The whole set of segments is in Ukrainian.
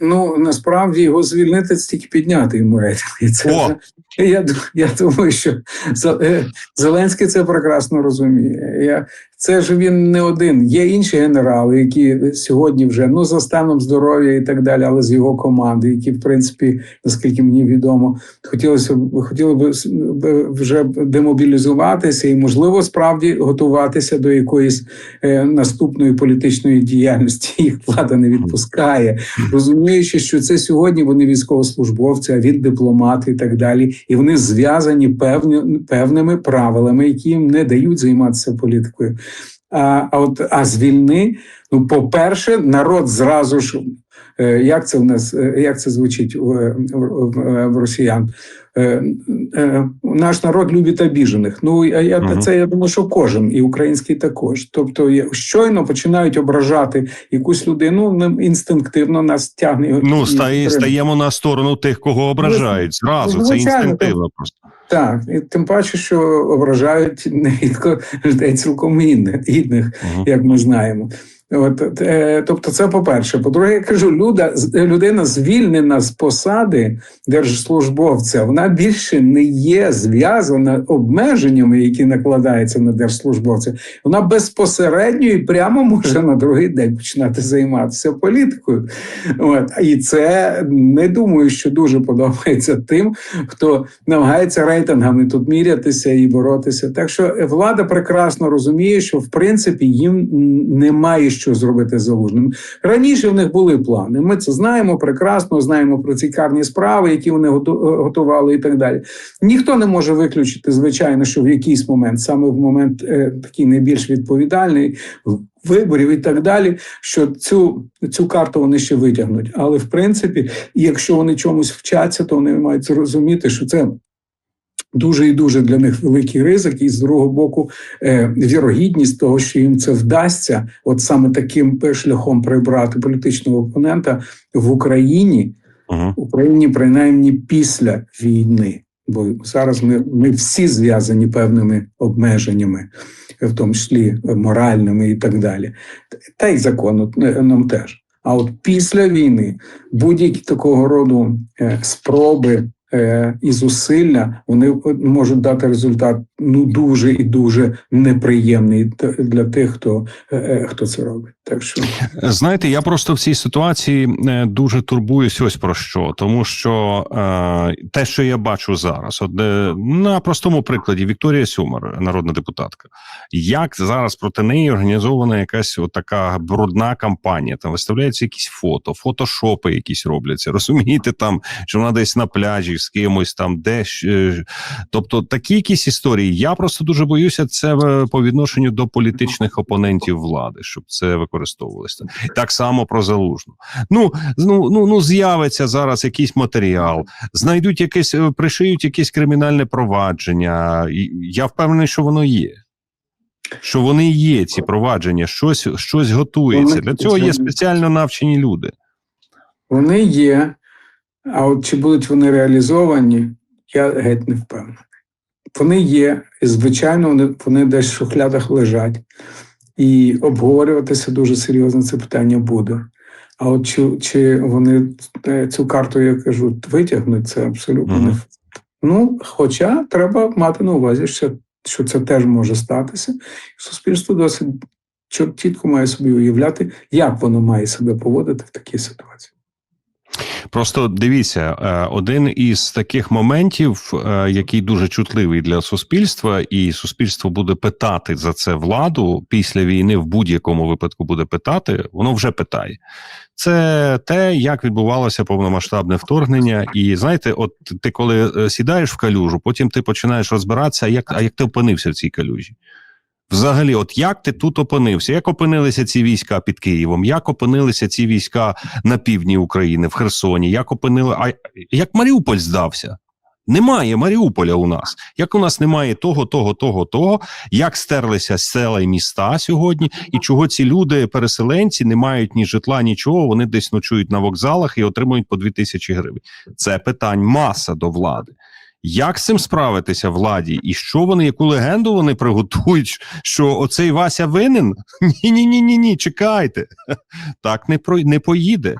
Ну насправді його звільнити це тільки підняти йому рейтинги. Це О! я, я думаю, що е, Зеленський це прекрасно розуміє. Я, це ж він не один. Є інші генерали, які сьогодні вже ну за станом здоров'я і так далі, але з його команди, які, в принципі, наскільки мені відомо, хотілося б хотіли б вже демобілізуватися і, можливо, справді готуватися до якоїсь е, наступної політичної діяльності. Їх влада не відпускає, розуміючи, що це сьогодні вони військовослужбовці, а він дипломат і так далі, і вони зв'язані певні певними правилами, які їм не дають займатися політикою. А, а от а з війни, ну, по-перше, народ зразу ж. е, Як це в нас, е, як це звучить в, в, в, росіян? Е, е, Наш народ любить обіжених. Ну я, я Мгм. це я думаю, що кожен, і український також. Тобто, щойно починають ображати якусь людину, ну, інстинктивно нас тягне. Ну, стає, стаємо на сторону тих, кого ображають. Зразу це інстинктивно просто. Так, і тим паче, що ображають нерідко людей цілком гідних, гідних Мгм. як ми знаємо. От, е, тобто, це по-перше. По-друге, я кажу, люда, людина звільнена з посади держслужбовця, вона більше не є зв'язана обмеженнями, які накладаються на держслужбовця. Вона безпосередньо і прямо може на другий день починати займатися політикою. От. І це не думаю, що дуже подобається тим, хто намагається рейтингами тут мірятися і боротися. Так що влада прекрасно розуміє, що в принципі їм немає що зробити з залужним. Раніше в них були плани. Ми це знаємо прекрасно, знаємо про ці карні справи, які вони готу- готували, і так далі. Ніхто не може виключити, звичайно, що в якийсь момент, саме в момент е, такий найбільш відповідальний. Виборів і так далі, що цю, цю карту вони ще витягнуть. Але в принципі, якщо вони чомусь вчаться, то вони мають зрозуміти, що це дуже і дуже для них великий ризик, і з другого боку, е, вірогідність того, що їм це вдасться, от саме таким шляхом прибрати політичного опонента в Україні, в Україні принаймні після війни. Бо зараз ми, ми всі зв'язані певними обмеженнями, в тому числі моральними і так далі. Та й законом е, нам теж. А от після війни будь-які такого роду е, спроби і зусилля вони можуть дати результат ну дуже і дуже неприємний для тих, хто, е, е, хто це робить. Так що Знаєте, я просто в цій ситуації е, дуже турбуюсь ось про що, тому що е, те, що я бачу зараз, от е, на простому прикладі Вікторія Сюмар, народна депутатка, як зараз проти неї організована якась от така брудна кампанія. Там виставляються якісь фото, фотошопи якісь робляться. Розумієте, там що вона десь на пляжі з кимось там, де е, тобто такі якісь історії. Я просто дуже боюся це е, по відношенню до політичних опонентів влади, щоб це використовувалося. Так само про залужну. Ну ну ну ну з'явиться зараз якийсь матеріал, знайдуть якесь, е, пришиють якесь кримінальне провадження. Я впевнений, що воно є. Що вони є, ці провадження, щось, щось готується. Для цього є спеціально навчені люди. вони є, а от чи будуть вони реалізовані, я геть не впевнений. Вони є, і звичайно, вони, вони десь в шухлядах лежать. І обговорюватися дуже серйозно це питання буде. А от чи, чи вони е, цю карту, я кажу, витягнуть, це абсолютно Мгм. не факт. Ну, хоча треба мати на увазі, що, що це теж може статися. Суспільство досить чіт- чітко має собі уявляти, як воно має себе поводити в такій ситуації. Просто дивіться, е, один із таких моментів, е, який дуже чутливий для суспільства, і суспільство буде питати за це владу після війни, в будь-якому випадку буде питати, воно вже питає. Це те, як відбувалося повномасштабне вторгнення, і знаєте, от ти коли е, сідаєш в калюжу, потім ти починаєш розбиратися, як, а як ти опинився в цій калюжі. Взагалі, от як ти тут опинився? Як опинилися ці війська під Києвом? Як опинилися ці війська на півдні України, в Херсоні? Як опинили, а як Маріуполь здався? Немає Маріуполя у нас. Як у нас немає того, того, того, того, як стерлися села і міста сьогодні, і чого ці люди, переселенці, не мають ні житла, нічого, вони десь ночують на вокзалах і отримують по дві тисячі гривень. Це питань маса до влади. Як з цим справитися владі? І що вони, яку легенду вони приготують? Що оцей Вася винен? Ні, ні, ні, ні, ні, чекайте. Так не про не поїде.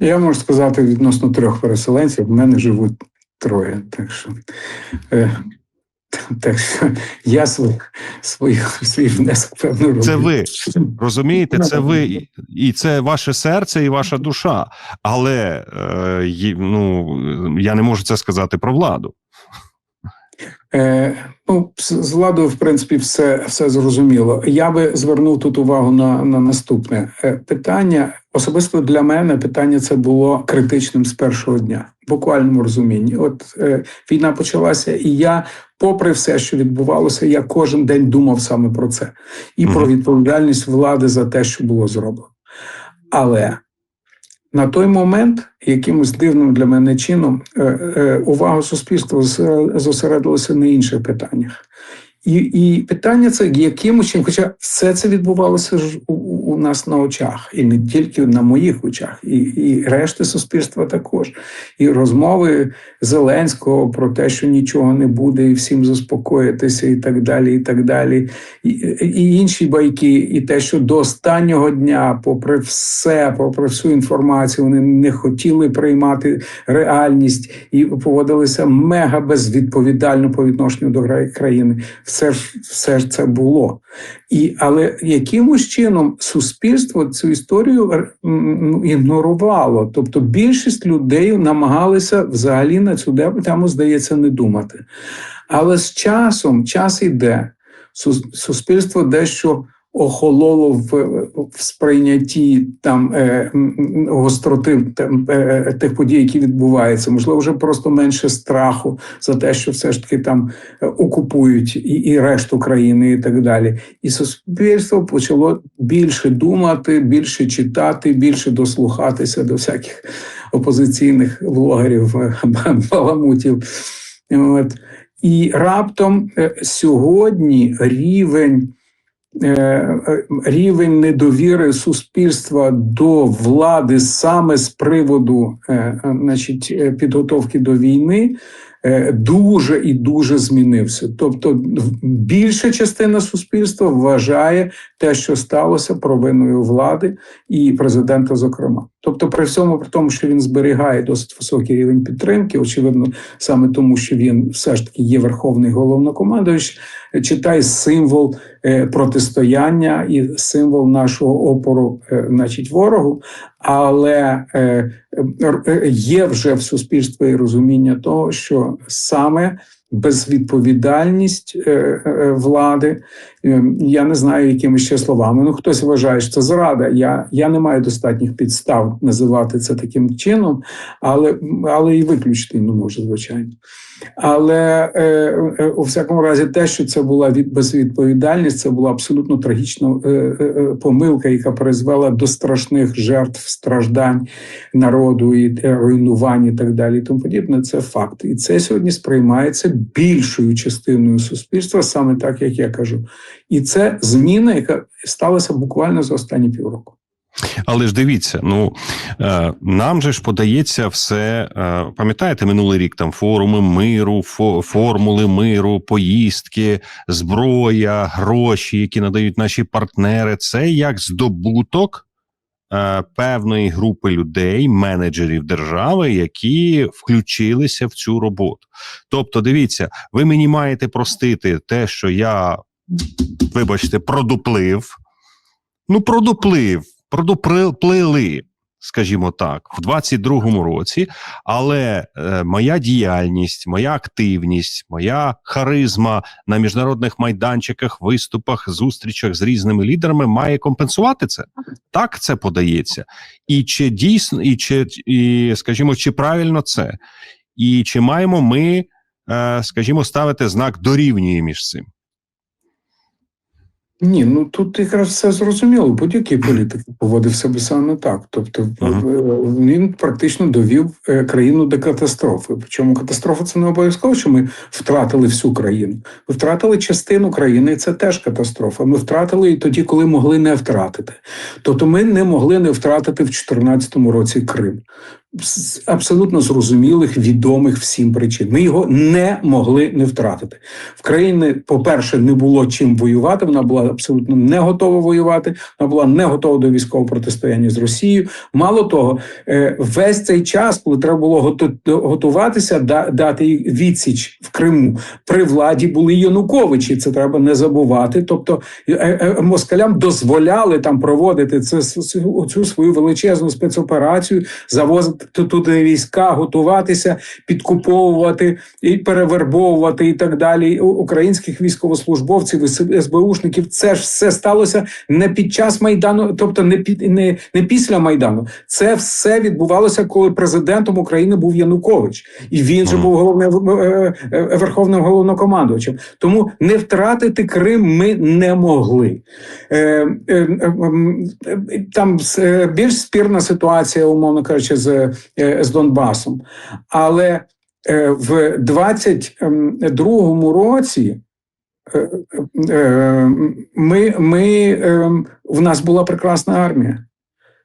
Я можу сказати відносно трьох переселенців, в мене живуть троє. Так що, е, так що я свій, свій, свій внесок певно роблю. Це ви. Розумієте, це ви і- це ваше серце, і ваша душа. Але е, ну, я не можу це сказати про владу. Е, ну, з з владою, в принципі, все, все зрозуміло. Я би звернув тут увагу на, на наступне Е, питання. Особисто для мене питання це було критичним з першого дня, в буквальному розумінні. От е, війна почалася, і я, попри все, що відбувалося, я кожен день думав саме про це і про відповідальність влади за те, що було зроблено. Але на той момент якимось дивним для мене чином е, е, увага суспільства зосер- зосередилася на інших питаннях. І, і питання це якимось чином, хоча все це відбувалося ж у у нас на очах, і не тільки на моїх очах, і, і решти суспільства також. І розмови Зеленського про те, що нічого не буде, і всім заспокоїтися, і так далі, і так далі. І, і інші байки, і те, що до останнього дня, попри все, попри всю інформацію, вони не хотіли приймати реальність і поводилися мега безвідповідально по відношенню до країни. Ж все це було. І, але якимось чином суспільство цю історію ігнорувало. Тобто більшість людей намагалися взагалі на цю тему, здається, не думати. Але з часом час іде, суспільство дещо охололо в, в сприйнятті там е, гостроти там, е, тих подій, які відбуваються. Можливо, вже просто менше страху за те, що все ж таки там е, окупують і, і решту країни, і так далі. І суспільство почало більше думати, більше читати, більше дослухатися до всяких опозиційних блогерів, е, баламутів. От. І раптом е, сьогодні рівень. Е, е, Рівень недовіри суспільства до влади саме з приводу е, значить, підготовки до війни дуже і дуже змінився. Тобто, більша частина суспільства вважає те, що сталося провиною влади і президента, зокрема. Тобто, при всьому при тому, що він зберігає досить високий рівень підтримки, очевидно, саме тому, що він все ж таки є верховний головнокомандуючий, читай символ е, протистояння і символ нашого опору, е, значить, ворогу. Але е, е, є вже в суспільстві розуміння того, що саме безвідповідальність е, е, влади, е, я не знаю, якими ще словами. Ну хтось вважає, що це зрада. Я, я не маю достатніх підстав називати це таким чином, але, але і виключити не можу, звичайно. Але е, е, у всякому разі, те, що це була від безвідповідальність, це була абсолютно трагічна е, е, е, помилка, яка призвела до страшних жертв, страждань народу і е, руйнувань, і так далі. І тому подібне. Це факт, і це сьогодні сприймається більшою частиною суспільства, саме так як я кажу. І це зміна, яка сталася буквально за останні півроку. Але ж дивіться, ну е, нам же ж подається все. Е, пам'ятаєте, минулий рік там форуми миру, фо, формули миру, поїздки, зброя, гроші, які надають наші партнери. Це як здобуток е, певної групи людей, менеджерів держави, які включилися в цю роботу. Тобто, дивіться, ви мені маєте простити те, що я, вибачте, продуплив. Ну, продуплив, продуплили, скажімо так, в 22-му році. Але е, моя діяльність, моя активність, моя харизма на міжнародних майданчиках, виступах, зустрічах з різними лідерами має компенсувати це. Так це подається. І чи дійсно, і чи, і, скажімо, чи правильно це? І чи маємо ми, е, скажімо, ставити знак дорівнює між цим? Ні, ну тут якраз все зрозуміло. Будь-який політик поводив себе саме так. Тобто Ага. е, він практично довів е, країну до катастрофи. Причому катастрофа це не обов'язково, що ми втратили всю країну. Ми втратили частину країни, і це теж катастрофа. Ми втратили і тоді, коли могли не втратити. Тобто ми не могли не втратити в 2014 році Крим. Абсолютно зрозумілих, відомих всім причин. Ми його не могли не втратити. В країні, по-перше, не було чим воювати. Вона була абсолютно не готова воювати. Вона була не готова до військового протистояння з Росією. Мало того, е, весь цей час, коли треба було готу- готуватися, дати відсіч в Криму, при владі були Януковичі. Це треба не забувати. Тобто е, е, москалям дозволяли там проводити це цю свою величезну спецоперацію, завозити туди війська, готуватися, підкуповувати і перевербовувати і так далі. Українських військовослужбовців і СБУшників. Це ж все сталося не під час майдану, тобто не під не, не після майдану. Це все відбувалося, коли президентом України був Янукович, і він же був головним е, е, верховним головнокомандувачем. Тому не втратити Крим ми не могли. Е, е, е, Там більш спірна ситуація, умовно кажучи, з, з Донбасом. Але е, в 22-му році. е, е, Ми, ми, е, в нас була прекрасна армія.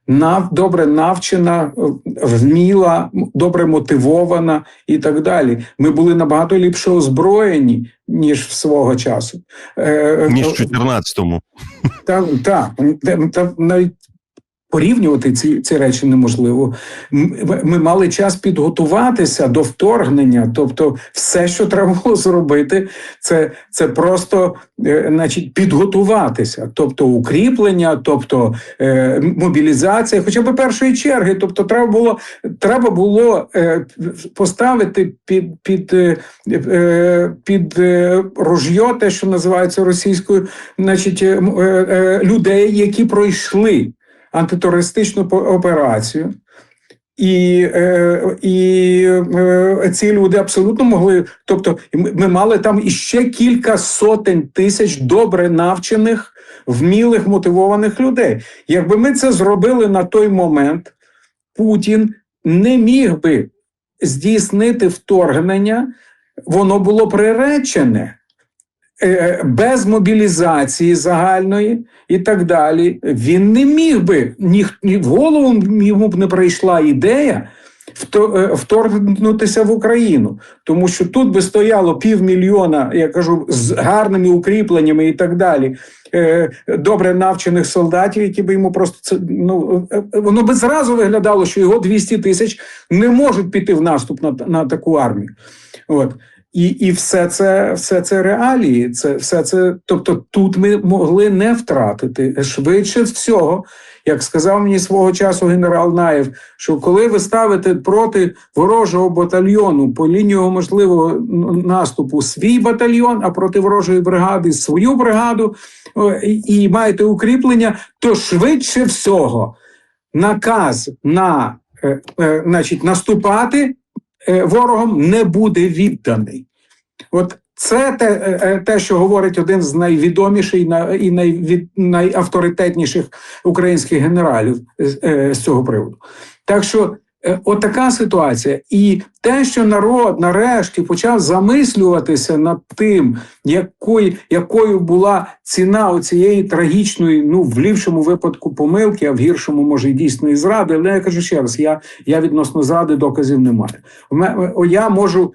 Нав, добре навчена, е, вміла, добре мотивована і так далі. Ми були набагато ліпше озброєні, ніж свого часу. Е, ніж е, в 14-му. так, так, та, та, навіть порівнювати ці, ці речі неможливо. Ми, мали час підготуватися до вторгнення. Тобто, все, що треба було зробити, це, це просто е, значить, підготуватися, тобто укріплення, тобто е, мобілізація, хоча б першої черги. Тобто, треба було, треба було е, поставити під, під, е, е, під е, ружьо, те, що називається російською, значить, е, е, е, людей, які пройшли антитерористичну операцію. І, е, і е, ці люди абсолютно могли. Тобто, ми, мали там іще кілька сотень тисяч добре навчених, вмілих, мотивованих людей. Якби ми це зробили на той момент, Путін не міг би здійснити вторгнення, воно було приречене е, без мобілізації загальної і так далі. Він не міг би ні, ні в голову йому б не прийшла ідея. е, Вторгнутися в Україну, тому що тут би стояло півмільйона, я кажу, з гарними укріпленнями і так далі, е, добре навчених солдатів, які би йому просто це ну е, е, воно би зразу виглядало, що його 200 тисяч не можуть піти в наступ на, на таку армію. От. І, і все це, все це реалії. Це все це, тобто тут ми могли не втратити швидше всього, як сказав мені свого часу генерал Наєв, що коли ви ставите проти ворожого батальйону по лінію можливого наступу свій батальйон, а проти ворожої бригади свою бригаду і, маєте укріплення, то швидше всього наказ на е, е, значить, наступати ворогом не буде відданий. От це те, е, е, те, що говорить один з найвідоміших і на- і найвід, найавторитетніших українських генералів е, з цього приводу. Так що е, отака ситуація. І те, що народ нарешті почав замислюватися над тим, якою, якою була ціна цієї трагічної, ну в ліпшому випадку помилки, а в гіршому, може, і дійсної зради. Але я кажу ще раз: я, я відносно зради доказів не маю. Я можу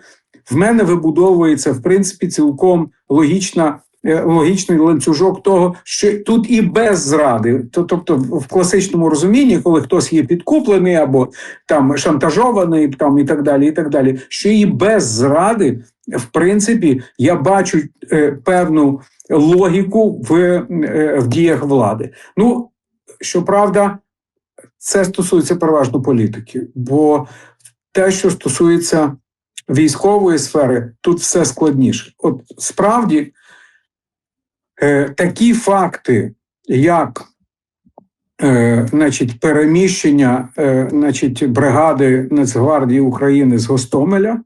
в мене вибудовується в принципі цілком логічна. Е, Логічний ланцюжок того, що тут і без зради, То- тобто в класичному розумінні, коли хтось є підкуплений або там шантажований, там і так далі, і так далі, що і без зради, в принципі, я бачу е, певну логіку в, е, в діях влади. Ну щоправда, це стосується переважно політики, бо те, що стосується військової сфери, тут все складніше. От справді такі факти, як е, значить, переміщення е, значить, бригади Нацгвардії України з Гостомеля, е,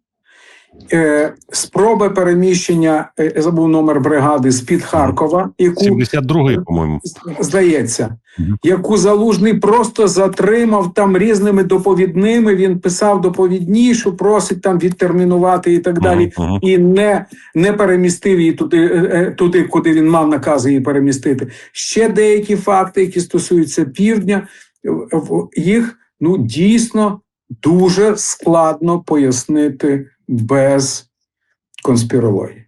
спроби переміщення, е, я забув номер бригади з-під Харкова, яку 72-й, по-моєму. здається, яку залужний просто затримав там різними доповідними. Він писав доповідні, що просить там відтермінувати і так далі, мгм. і не, не перемістив її туди, е, е, туди, куди він мав накази її перемістити. Ще деякі факти, які стосуються півдня, їх ну дійсно дуже складно пояснити без конспірології.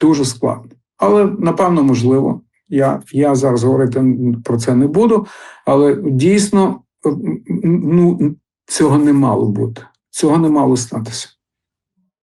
Дуже складно. Але напевно можливо. Я, я зараз говорити про це не буду, але дійсно ну, цього не мало бути. Цього не мало статися.